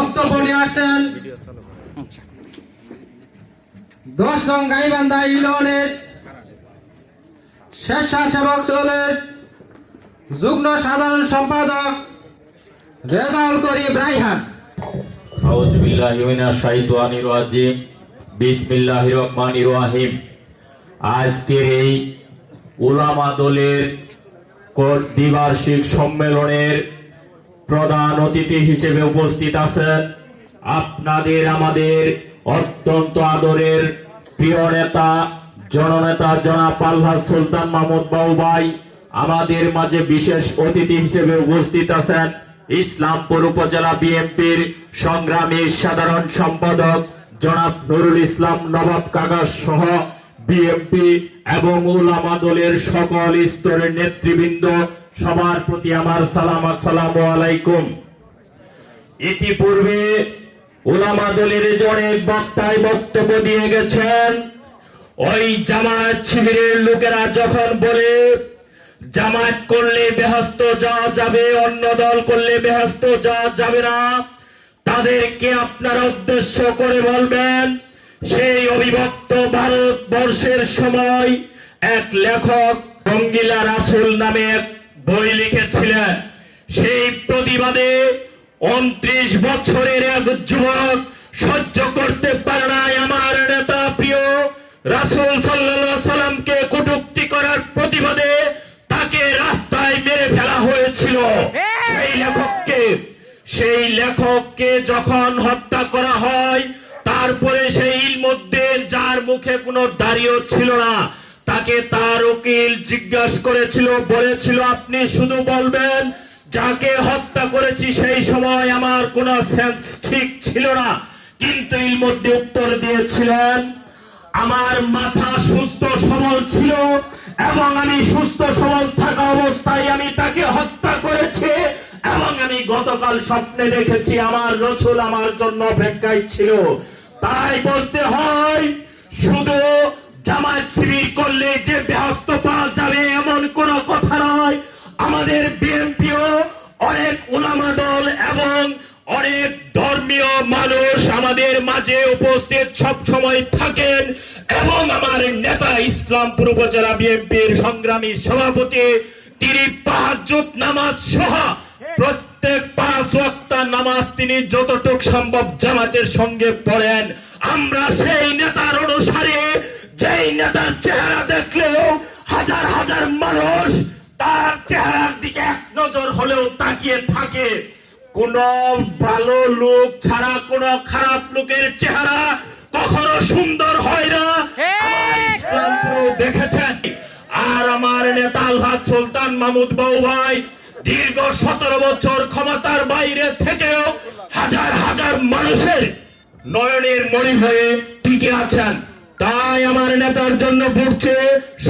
বক্তব্য নিয়ে আসছেন দশ নং গাইবান্ধা ইউনিয়নের স্বেচ্ছাসেবক দলের যুগ্ম সাধারণ সম্পাদক রেজাউল রহমানির রহিম। আজকের এই উলামা দলের দ্বিবার্ষিক সম্মেলনের প্রধান অতিথি হিসেবে উপস্থিত আছেন আপনাদের আমাদের অত্যন্ত আদরের প্রিয় নেতা, জননেতা জনাব আল্লাহ সুলতান মাহমুদ বাবু ভাই, আমাদের মাঝে বিশেষ অতিথি হিসেবে উপস্থিত আছেন ইসলামপুর উপজেলা বিএনপির সংগ্রামী সাধারণ সম্পাদক জনাব নুরুল ইসলাম নবাব কাগজ সহ বিএনপি এবং উলামা দলের সকল স্তরের নেতৃবৃন্দ সবার প্রতি আমার সালাম আসসালামু আলাইকুম। ইতিপূর্বে ওলামা দলের অনেক বক্তায় বক্তব্য দিয়ে গেছেন, ওই জামায়াত শিবিরের লোকেরা যখন বলে, জামায়াত করলে বেহস্ত যাওয়া যাবে, অন্য দল করলে বেহস্ত যাওয়া যাবে না, তাদেরকে আপনারা উদ্দেশ্য করে বলবেন, সেই অবিভক্ত ভারতবর্ষের সময় এক লেখক রঙ্গিলা রাসুল নামে এক বই লিখেছিলেন। সেই প্রতিবাদে উনত্রিশ বছরের এক যুবক সহ্য করতে পারে নাই আমার নেতা প্রিয় রাসুল আলাইহি সাল্লামকে কটূক্তি করার প্রতিবাদে তাকে রাস্তায় মেরে ফেলা হয়েছিল। সেই লেখককে সেই লেখককে যখন হত্যা করা হয়, তারপরে সেই মধ্যে যার মুখে কোনো দাড়িও ছিল না তাকে তার উকিল জিজ্ঞাসা করেছিল, বলেছিল, আপনি শুধু বলবেন, যাকে হত্যা করেছি সেই সময় আমার কোনো সেন্স ঠিক ছিল না। কিন্তু এর মধ্যে উত্তর দিয়েছিলেন, আমার মাথা সুস্থ সবল ছিল এবং আমি সুস্থ সবল থাকা অবস্থায় আমি তাকে হত্যা করেছি এবং আমি গতকাল স্বপ্নে দেখেছি আমার রসুল আমার জন্য অপেক্ষায় ছিল। তাই বলতে হয়, শুধু করলে যে ব্যস্ত পাওয়া যাবে এমন কোন কথা নয়। আমাদের বিএনপিও অনেক উলামা দল এবং অনেক ধর্মীয় মানুষ আমাদের মাঝে উপস্থিত সব সময় থাকেন এবং আমার নেতা ইসলামপুর উপজেলা বিএনপির সংগ্রামী সভাপতি তিনি পাঁচজুত নামাজ সহ প্রত্যেক পাঁচ ওয়াক্ত নামাজ তিনি যতটুক সম্ভব জামাতের সঙ্গে পড়েন। আমরা সেই নেতার অনুসারে যেই নেতার চেহারা দেখলেও হাজার হাজার মানুষ তার চেহারার দিকে এক নজর হলেও তাকিয়ে থাকে। কোন ভালো লোক ছাড়া কোন খারাপ লোকের চেহারা কখনো সুন্দর হয় না। দেখেছেন। আর আমার নেতা আল্লাহ সুলতান মাহমুদ বাবু ভাই দীর্ঘ সতেরো বছর ক্ষমতার বাইরে থেকেও হাজার হাজার মানুষের নয়নের মণি হয়ে টিকে আছেন। তাই আমার নেতার জন্য পড়ছে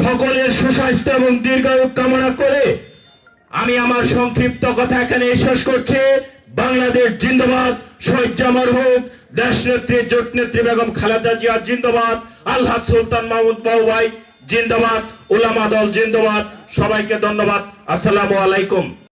সকলের সুস্বাস্থ্য এবং দীর্ঘায়ু কামনা করে আমি আমার সংক্ষিপ্ত কথা এখানে শেষ করছি। বাংলাদেশ জিন্দাবাদ, শহীদ জামার হোক দেশ নেত্রী জোট নেত্রী বেগম খালেদা জিয়া জিন্দাবাদ আল্লাহ সুলতান মাহমুদ বাবু ভাই জিন্দাবাদ, উলামা দল জিন্দাবাদ, সবাইকে ধন্যবাদ। আসসালামু আলাইকুম।